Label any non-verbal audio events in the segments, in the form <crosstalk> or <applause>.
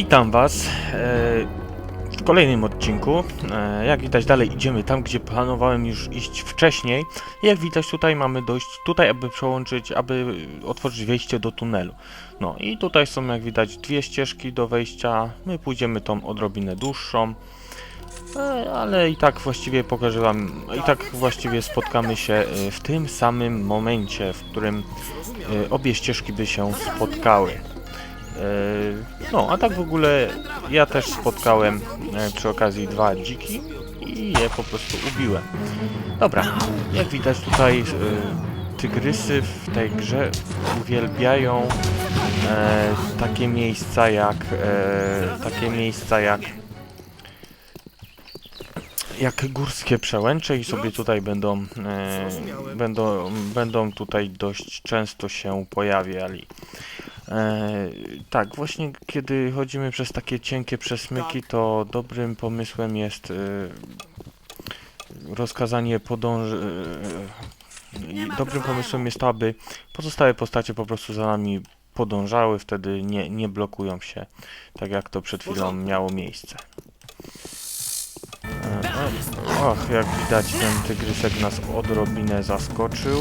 Witam Was e, w kolejnym odcinku. E, Jak widać dalej idziemy tam, gdzie planowałem już iść wcześniej. Jak widać tutaj mamy dojść tutaj, aby przełączyć, aby otworzyć wejście do tunelu. No i tutaj są jak widać dwie ścieżki do wejścia. My pójdziemy tą odrobinę dłuższą. E, Ale i tak właściwie pokażę wam, i tak właściwie spotkamy się w tym samym momencie, w którym obie ścieżki by się spotkały. E, No, a tak w ogóle ja też spotkałem e, przy okazji dwa dziki i je po prostu ubiłem. Dobra, jak widać tutaj e, tygrysy w tej grze uwielbiają takie miejsca jak takie miejsca jak jak górskie przełęcze i sobie tutaj będą e, będą będą tutaj dość często się pojawiali. E, tak, właśnie kiedy chodzimy przez takie cienkie przesmyki, to dobrym pomysłem jest e, rozkazanie podąż... E, dobrym pomysłem jest to, aby pozostałe postacie po prostu za nami podążały, wtedy nie, nie blokują się, tak jak to przed chwilą miało miejsce. E, och, jak widać ten tygrysek nas odrobinę zaskoczył.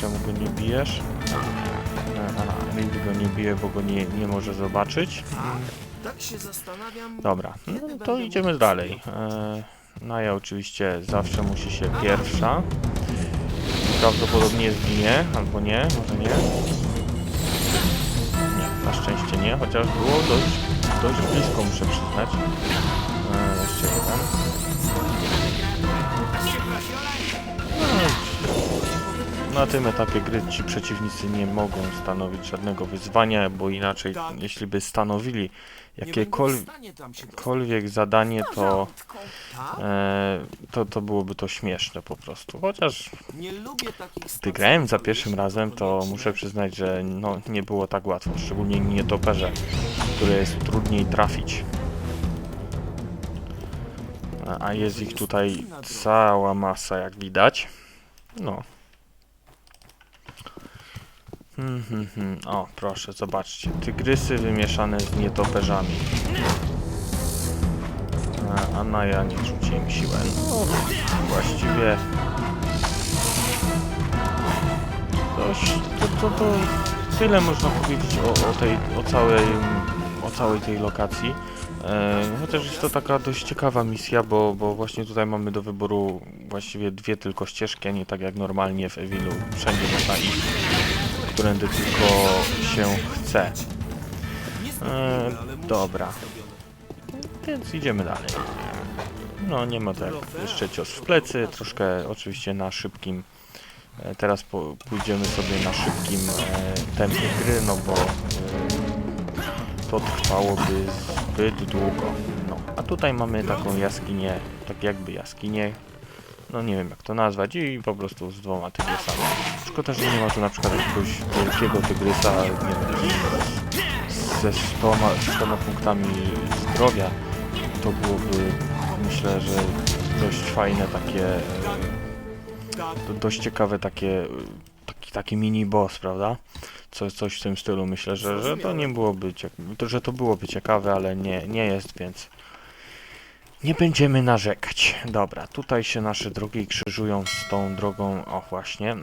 Czemu go nie bijesz? Nigdy go nie bije, bo go nie, nie może zobaczyć. Tak się zastanawiam. Dobra, no to idziemy dalej. E, Naja oczywiście zawsze musi się pierwsza. Prawdopodobnie zginie, albo nie, może nie. Nie, na szczęście nie, chociaż było dość, dość blisko, muszę przyznać. E, jeszcze jeden. No, na tym etapie gry ci przeciwnicy nie mogą stanowić żadnego wyzwania, bo inaczej, jeśli by stanowili jakiekolwiek zadanie, to, e, to, to byłoby to śmieszne po prostu. Chociaż gdy grałem za pierwszym razem, to muszę przyznać, że no, nie było tak łatwo, szczególnie nietoperze, które jest trudniej trafić. A jest ich tutaj cała masa, jak widać. No. Hmm, hmm, hmm. O, proszę, zobaczcie. Tygrysy wymieszane z nietoperzami. A, a na ja nie rzuciłem siłę. No, właściwie... Dość, to, to, to tyle można powiedzieć o, o tej, o całej, o całej tej lokacji. E, chociaż jest to taka dość ciekawa misja, bo, bo właśnie tutaj mamy do wyboru właściwie dwie tylko ścieżki, a nie tak jak normalnie w Evilu. Wszędzie można iść, którędy tylko się chce. E, dobra. Więc idziemy dalej. No nie ma tak. Jeszcze cios w plecy, troszkę oczywiście na szybkim. E, teraz po, pójdziemy sobie na szybkim e, tempie gry, no bo e, to trwałoby zbyt długo. No, a tutaj mamy taką jaskinię, tak jakby jaskinię, no nie wiem jak to nazwać, i po prostu z dwoma tygrysami. Szkoda, że nie ma tu na przykład jakiegoś wielkiego tygrysa, nie wiem, ze 100, 100 punktami zdrowia. To byłoby, myślę, że dość fajne takie, e, do- dość ciekawe takie, e, taki, taki mini boss, prawda? Co, coś w tym stylu. Myślę, że, że to nie byłoby że to byłoby ciekawe, ale nie, nie jest, więc nie będziemy narzekać. Dobra, tutaj się nasze drogi krzyżują z tą drogą, o właśnie, e,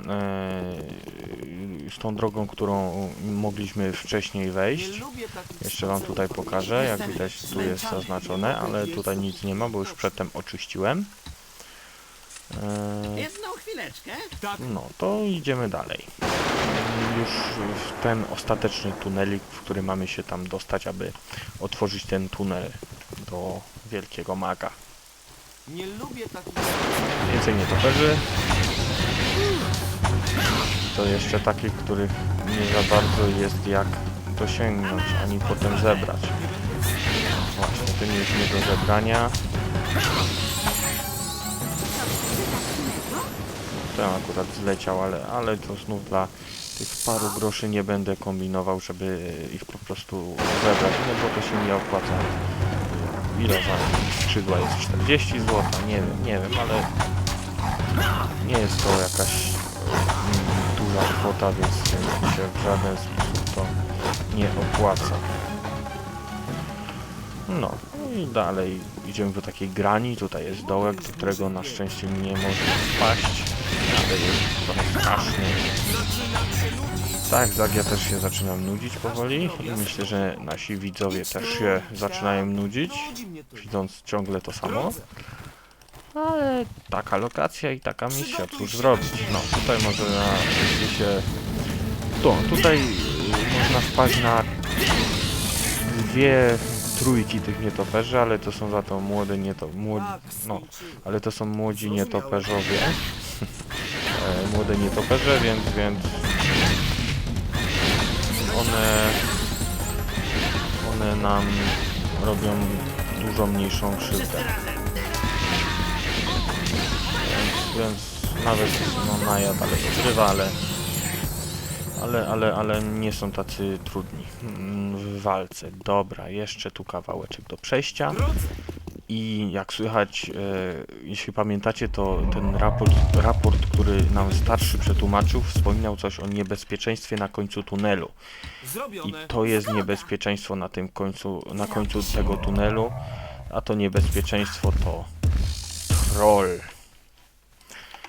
z tą drogą, którą mogliśmy wcześniej wejść. Jeszcze wam tutaj pokażę, jak widać tu jest zaznaczone, ale tutaj nic nie ma, bo już przedtem oczyściłem. E, Jedną chwileczkę. no, to idziemy dalej. Już w ten ostateczny tunelik, w który mamy się tam dostać, aby otworzyć ten tunel do wielkiego maga. Nie lubię takich Więcej nietoperzy. To jeszcze takich, których nie za bardzo jest jak dosięgnąć, ani potem zebrać. Właśnie, ten jest nie do zebrania. Ten akurat zleciał, ale, ale to znów dla tych paru groszy nie będę kombinował, żeby ich po prostu zebrać, no bo to się nie opłaca. Ile za skrzydła jest? 40 zł? Nie wiem, nie wiem, ale nie jest to jakaś mm, duża kwota, więc się w żaden sposób to nie opłaca. No i dalej idziemy do takiej grani. Tutaj jest dołek, do którego na szczęście nie można wpaść. Ale jest trochę straszny. Tak, tak, ja też się zaczynam nudzić powoli i myślę, że nasi widzowie też się zaczynają nudzić, widząc ciągle to samo. Ale taka lokacja i taka misja, cóż zrobić. No, tutaj może na, się... To, tutaj y, można wpaść na dwie trójki tych nietoperzy, ale to są za to młode nieto... Młodzi, Tak, no, ale to są młodzi nietoperzowie. <laughs> E, Młode nietoperze, więc, więc one one nam robią dużo mniejszą krzywdę. Więc, więc nawet no najad, ale wygrywa, ale ale, ale, ale nie są tacy trudni mm, w walce. Dobra, jeszcze tu kawałeczek do przejścia. I jak słychać, e, jeśli pamiętacie, to ten raport, raport, który nam starszy przetłumaczył, wspominał coś o niebezpieczeństwie na końcu tunelu. I to jest niebezpieczeństwo na tym końcu, na końcu tego tunelu, a to niebezpieczeństwo to troll,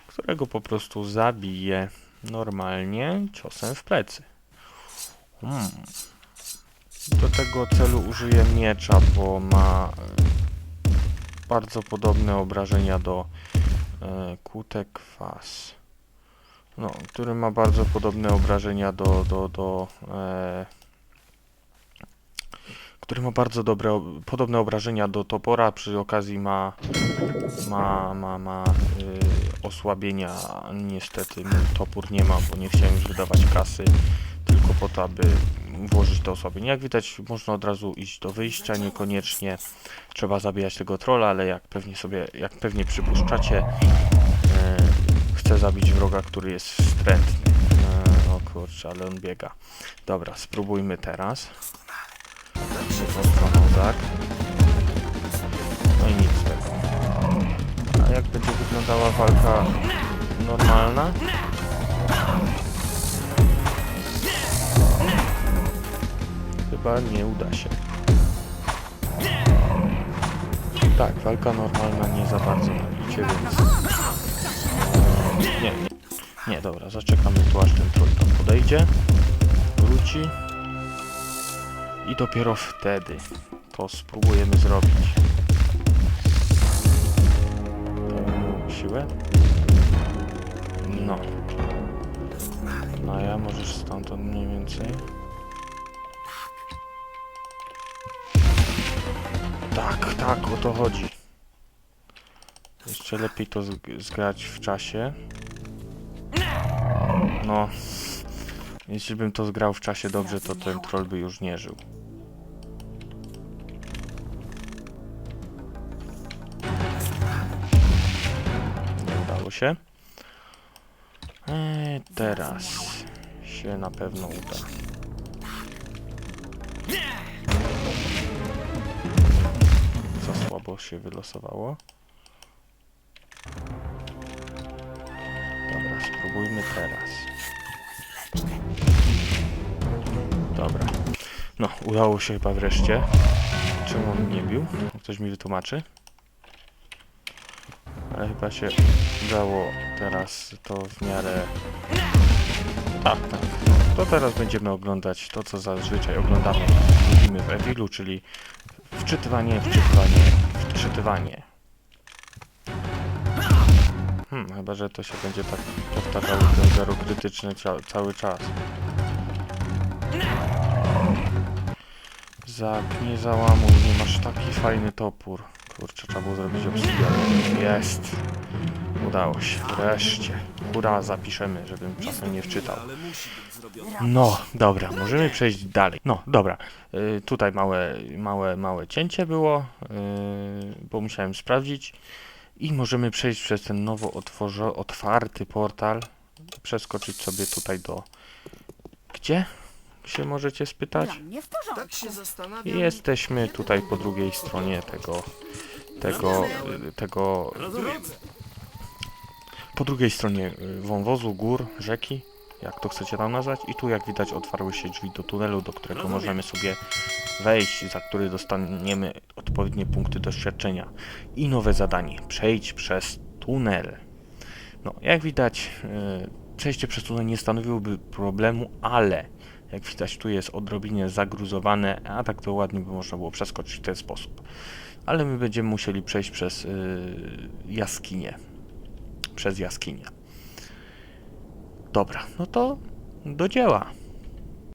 którego po prostu zabije normalnie ciosem w plecy. Hmm. Do tego celu użyję miecza, bo ma bardzo podobne obrażenia do e, kutek kwas. No, który ma bardzo podobne obrażenia do, do, do e, który ma bardzo dobre, ob- podobne obrażenia do topora, przy okazji ma ma, ma, ma y, osłabienia, niestety mój topór nie ma, bo nie chciałem już wydawać kasy, tylko po to, aby włożyć to osłabienie. Jak widać, można od razu iść do wyjścia, niekoniecznie trzeba zabijać tego trolla, ale jak pewnie sobie, jak pewnie przypuszczacie, e, chcę zabić wroga, który jest wstrętny. E, o kurczę, ale on biega. Dobra, spróbujmy teraz. Jedną stroną, tak. No i nic z tego. A jak będzie wyglądała walka normalna? Chyba nie uda się. Tak, walka normalna nie za bardzo na licie, więc... Nie, nie. Nie, dobra, zaczekamy tu aż ten troll tam podejdzie. Wróci. I dopiero wtedy to spróbujemy zrobić. Siłę. No. No ja możesz stamtąd mniej więcej. Tak, o to chodzi. Jeszcze lepiej to zg- zgrać w czasie. No. Jeśli bym to zgrał w czasie dobrze, to ten troll by już nie żył. Nie udało się. Eee, teraz się na pewno uda. Słabo się wylosowało. Dobra, spróbujmy teraz. Dobra. No, udało się chyba wreszcie. Czemu on nie bił? Ktoś mi wytłumaczy? Ale chyba się udało teraz to w miarę... Tak, tak. To teraz będziemy oglądać to, co zazwyczaj oglądamy, lubimy w Evilu, czyli wczytywanie, wczytywanie, wczytywanie. Hmm, chyba, że to się będzie tak powtarzało ten zero krytyczny cia- cały czas. Zak, nie załamuj, nie masz taki fajny topór. Kurczę, trzeba było zrobić obsydian. Jest! Udało się, wreszcie. Hurra, zapiszemy, żebym czasem nie wczytał. No, dobra, możemy przejść dalej. No, dobra. Y, tutaj małe, małe, małe cięcie było, y, bo musiałem sprawdzić. I możemy przejść przez ten nowo otworzo- otwarty portal. Przeskoczyć sobie tutaj do... Gdzie? Się możecie spytać? Dla mnie w porządku. Tak się zastanawiam. Jesteśmy tutaj po drugiej stronie tego, tego, tego, Rozumiem. Po drugiej stronie y, wąwozu, gór, rzeki, jak to chcecie tam nazwać. I tu jak widać otwarły się drzwi do tunelu, do którego Rozumiem. możemy sobie wejść, za który dostaniemy odpowiednie punkty doświadczenia. I nowe zadanie. Przejdź przez tunel. No, jak widać, e, przejście przez tunel nie stanowiłoby problemu, ale jak widać, tu jest odrobinie zagruzowane, a tak to ładnie by można było przeskoczyć w ten sposób. Ale my będziemy musieli przejść przez y, jaskinię. Przez jaskinię. Dobra, no to do dzieła.